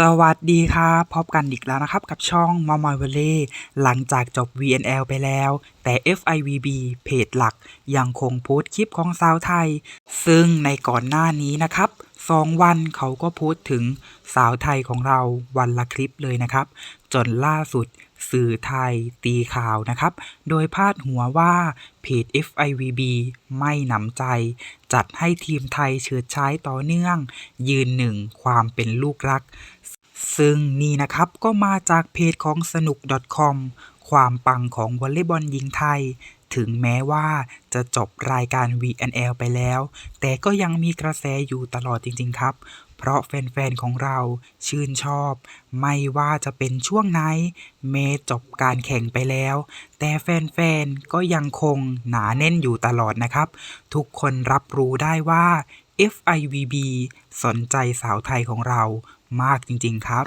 สวัสดีครับพบกันอีกแล้วนะครับ กับช่องมอมอยเวเล่หลังจากจบ VNL ไปแล้ว แต่ FIVB เพจหลักยังคงโพสต์คลิปของสาวไทย ซึ่งในก่อนหน้านี้นะครับ สองวันเขาก็โพสต์ถึงสาวไทยของเราวันละคลิปเลยนะครับ จนล่าสุดสื่อไทยตีข่าวนะครับ โดยพาดหัวว่าเพจ FIVB ไม่หนำใจ จัดให้ทีมไทยเฉิดฉายต่อเนื่อง ยืนหนึ่งความเป็นลูกรัก ซึ่งนี่นะครับก็มาจากเพจของสนุก .com ความปังของวอลเลย์บอลหญิงไทย ถึงแม้ว่าจะจบรายการ VNL ไปแล้ว แต่ก็ยังมีกระแสอยู่ตลอดจริง ๆ ครับ เพราะแฟน ๆ ของเราชื่นชอบ ไม่ว่าจะเป็นช่วงไหนเมจบการแข่งไปแล้ว แต่แฟน ๆ ก็ยังคงหนาแน่นอยู่ตลอดนะครับ ทุกคนรับรู้ได้ว่า FIVB สนใจสาวไทยของเรามากจริง ๆ ครับ